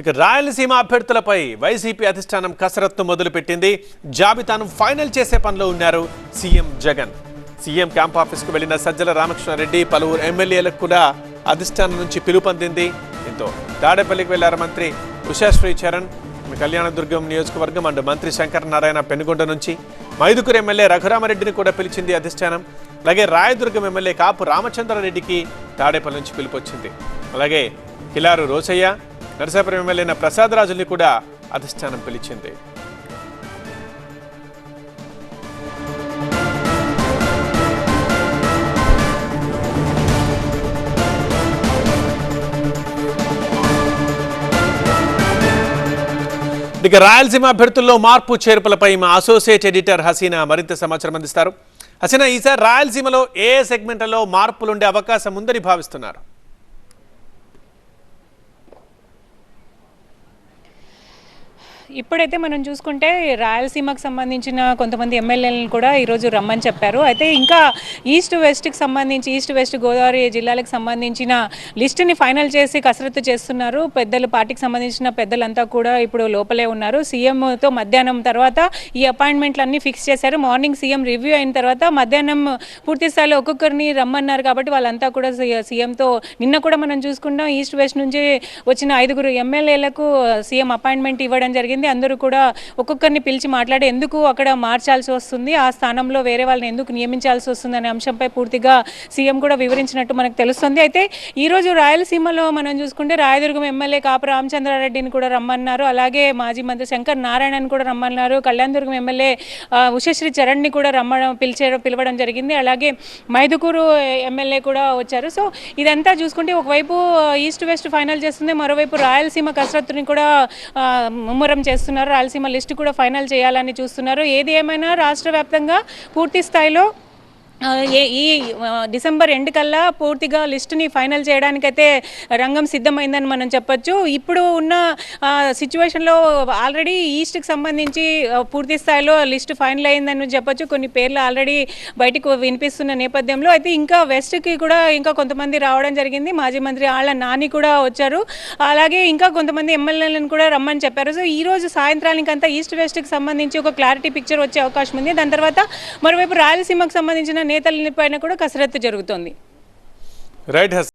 ఇక రాయలసీమ అభ్యర్థులపై వైసీపీ అధిష్టానం కసరత్తు మొదలుపెట్టింది. జాబితాను ఫైనల్ చేసే పనిలో ఉన్నారు సీఎం జగన్. సీఎం క్యాంప్ ఆఫీస్కు వెళ్ళిన సజ్జల రామకృష్ణారెడ్డి పలువురు ఎమ్మెల్యేలకు కూడా అధిష్టానం నుంచి పిలుపొందింది. దీంతో తాడేపల్లికి వెళ్ళారు మంత్రి ఉషాశ్రీ చరణ్ కళ్యాణదుర్గం నియోజకవర్గం అండ్ మంత్రి శంకర నారాయణ పెనుగొండ నుంచి. మైదుకూరు ఎమ్మెల్యే రఘురామరెడ్డిని కూడా పిలిచింది అధిష్టానం. అలాగే రాయదుర్గం ఎమ్మెల్యే కాపు రామచంద్రారెడ్డికి తాడేపల్లి నుంచి పిలుపొచ్చింది. అలాగే కిలారు రోసయ్య నరసాపురం ఎమ్మెల్యేన ప్రసాద్ రాజుల్ని కూడా అధిష్టానం పిలిచింది. ఇక రాయలసీమ అభ్యర్థుల్లో మార్పు చేర్పులపై మా అసోసియేట్ ఎడిటర్ హసీనా మరింత సమాచారం అందిస్తారు. హసీనా ఈసారి రాయలసీమలో ఏ సెగ్మెంట్లలో మార్పులుండే అవకాశం ఉందని భావిస్తున్నారు? ఇప్పుడైతే మనం చూసుకుంటే రాయలసీమకు సంబంధించిన కొంతమంది ఎమ్మెల్యేలను కూడా ఈరోజు రమ్మని చెప్పారు. అయితే ఇంకా ఈస్ట్ వెస్ట్కి సంబంధించి ఈస్ట్ వెస్ట్ గోదావరి జిల్లాలకు సంబంధించిన లిస్టుని ఫైనల్ చేసి కసరత్తు చేస్తున్నారు. పెద్దలు పార్టీకి సంబంధించిన పెద్దలంతా కూడా ఇప్పుడు లోపలే ఉన్నారు. సీఎంతో మధ్యాహ్నం తర్వాత ఈ అపాయింట్మెంట్లన్నీ ఫిక్స్ చేశారు. మార్నింగ్ సీఎం రివ్యూ అయిన తర్వాత మధ్యాహ్నం పూర్తి స్థాయిలో ఒక్కొక్కరిని రమ్మన్నారు కాబట్టి వాళ్ళంతా కూడా సీఎంతో నిన్న కూడా మనం చూసుకున్నాం. ఈస్ట్ వెస్ట్ నుంచి వచ్చిన ఐదుగురు ఎమ్మెల్యేలకు సీఎం అపాయింట్మెంట్ ఇవ్వడం జరిగింది. అందరూ కూడా ఒక్కొక్కరిని పిలిచి మాట్లాడి ఎందుకు అక్కడ మార్చాల్సి వస్తుంది? ఆ స్థానంలో వేరే వాళ్ళని ఎందుకు నియమించాల్సి వస్తుంది? అనే అంశంపై పూర్తిగా సీఎం కూడా వివరించినట్టు మనకు తెలుస్తుంది. అయితే ఈరోజు రాయలసీమలో మనం చూసుకుంటే రాయదుర్గం ఎమ్మెల్యే కాపు రామచంద్రారెడ్డిని కూడా రమ్మన్నారు. అలాగే మాజీ మంత్రి శంకర్ నారాయణని కూడా రమ్మన్నారు. కళ్యాణదుర్గం ఎమ్మెల్యే ఉషశ్రీ చరణ్ని కూడా రమ్మడం పిలిచే పిలవడం జరిగింది. అలాగే మైదుకూరు ఎమ్మెల్యే కూడా వచ్చారు. సో ఇదంతా చూసుకుంటే ఒకవైపు ఈస్ట్ వెస్ట్ ఫైనల్ చేస్తుంది. మరోవైపు రాయలసీమ కసరత్తుని కూడా ముమ్మరం ముమ్మరం చేస్తున్నారు. రాయలసీమ లిస్ట్ కూడా ఫైనల్ చేయాలని చూస్తున్నారు. ఏది ఏమైనా రాష్ట్ర వ్యాప్తంగా పూర్తి స్థాయిలో ఈ డిసెంబర్ ఎండ్ కల్లా పూర్తిగా లిస్టుని ఫైనల్ చేయడానికైతే రంగం సిద్ధమైందని మనం చెప్పొచ్చు. ఇప్పుడు ఉన్న సిచ్యువేషన్లో ఆల్రెడీ ఈస్ట్కి సంబంధించి పూర్తి స్థాయిలో లిస్ట్ ఫైనల్ అయిందని చెప్పొచ్చు. కొన్ని పేర్లు ఆల్రెడీ బయటకు వినిపిస్తున్న నేపథ్యంలో. అయితే ఇంకా వెస్ట్కి కూడా ఇంకా కొంతమంది రావడం జరిగింది. మాజీ మంత్రి ఆళ్ళ నాని కూడా వచ్చారు. అలాగే ఇంకా కొంతమంది ఎమ్మెల్యేలను కూడా రమ్మని చెప్పారు. సో ఈ రోజు సాయంత్రానికంతా ఈస్ట్ వెస్ట్కి సంబంధించి ఒక క్లారిటీ పిక్చర్ వచ్చే అవకాశం ఉంది. దాని తర్వాత మరోవైపు రాయలసీమకు సంబంధించిన నేతల పైన కూడా కసరత్తు జరుగుతోంది. Right has